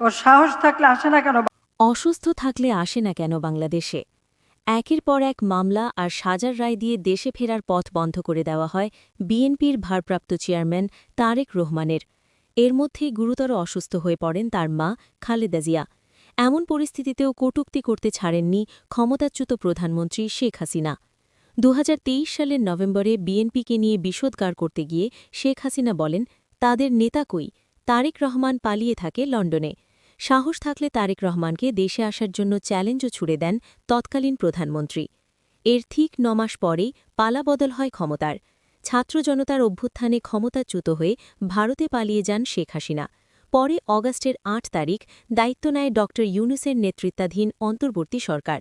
ওর সাহস থাকলে আসে না কেন? অসুস্থ থাকলে আসে না কেন বাংলাদেশে? একের পর এক মামলা আর সাজার রায় দিয়ে দেশে ফেরার পথ বন্ধ করে দেওয়া হয় বিএনপির ভারপ্রাপ্ত চেয়ারম্যান তারেক রহমানের। এর মধ্যেই গুরুতর অসুস্থ হয়ে পড়েন তার মা খালেদা জিয়া। এমন পরিস্থিতিতেও কটূক্তি করতে ছাড়েননি ক্ষমতাচ্যুত প্রধানমন্ত্রী শেখ হাসিনা। দু হাজার তেইশ সালের নভেম্বরে বিএনপিকে নিয়ে বিষোদ্গার করতে গিয়ে শেখ হাসিনা বলেন, তাদের নেতা কই? তারেক রহমান পালিয়ে থাকে লন্ডনে। সাহস থাকলে তারেক রহমানকে দেশে আসার জন্য চ্যালেঞ্জও ছুড়ে দেন তৎকালীন প্রধানমন্ত্রী। এর ঠিক নমাস পরেই পালাবদল হয় ক্ষমতার। ছাত্র জনতার অভ্যুত্থানে ক্ষমতাচ্যুত হয়ে ভারতে পালিয়ে যান শেখ হাসিনা। পরে অগাস্টের আট তারিখ দায়িত্ব নেয় ড. ইউনুসের নেতৃত্বাধীন অন্তর্বর্তী সরকার।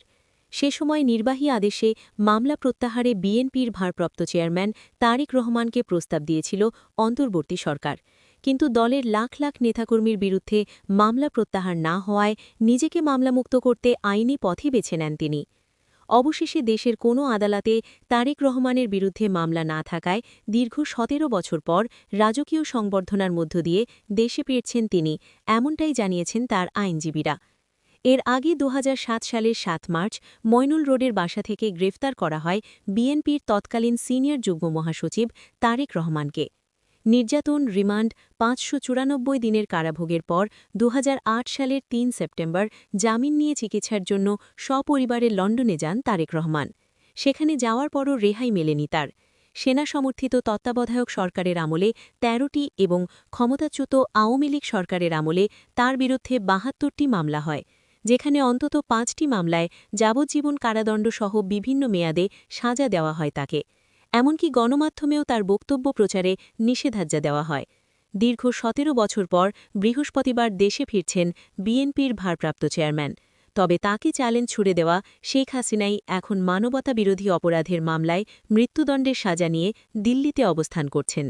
সে সময় নির্বাহী আদেশে মামলা প্রত্যাহারে বিএনপির ভারপ্রাপ্ত চেয়ারম্যান তারেক রহমানকে প্রস্তাব দিয়েছিল অন্তর্বর্তী সরকার। কিন্তু দলের লাখ লাখ নেতাকর্মীর বিরুদ্ধে মামলা প্রত্যাহার না হওয়ায় নিজেকে মামলামুক্ত করতে আইনি পথই বেছে নেন তিনি। অবশেষে দেশের কোনো আদালতে তারেক রহমানের বিরুদ্ধে মামলা না থাকায় দীর্ঘ সতেরো বছর পর রাজকীয় সংবর্ধনার মধ্য দিয়ে দেশে ফিরছেন তিনি, এমনটাই জানিয়েছেন তার আইনজীবীরা। এর আগে দু হাজার সাত সালের সাত মার্চ ময়নুল রোডের বাসা থেকে গ্রেফতার করা হয় বিএনপির তৎকালীন সিনিয়র যুগ্ম মহাসচিব তারেক রহমানকে। নির্যাতন রিমান্ড পাঁচশো চুরানব্বই দিনের কারাভোগের পর দু হাজার আট সালের তিন সেপ্টেম্বর জামিন নিয়ে চিকিৎসার জন্য সপরিবারে লন্ডনে যান তারেক রহমান। সেখানে যাওয়ার পরও রেহাই মেলেনি তার। সেনা সমর্থিত তত্ত্বাবধায়ক সরকারের আমলে ১৩টি এবং ক্ষমতাচ্যুত আওয়ামী লীগ সরকারের আমলে তার বিরুদ্ধে বাহাত্তরটি মামলা হয়, যেখানে অন্তত পাঁচটি মামলায় যাবজ্জীবন কারাদণ্ডসহ বিভিন্ন মেয়াদে সাজা দেওয়া হয় তাকে। এমনকি গণমাধ্যমেও তার বক্তব্য প্রচারে নিষেধাজ্ঞা দেওয়া হয়। দীর্ঘ সতেরো বছর পর বৃহস্পতিবার দেশে ফিরছেন বিএনপির ভারপ্রাপ্ত চেয়ারম্যান। তবে তাকে চ্যালেঞ্জ ছুড়ে দেওয়া শেখ হাসিনাই এখন মানবতা বিরোধী অপরাধের মামলায় মৃত্যুদণ্ডের সাজা নিয়ে দিল্লিতে অবস্থান করছেন।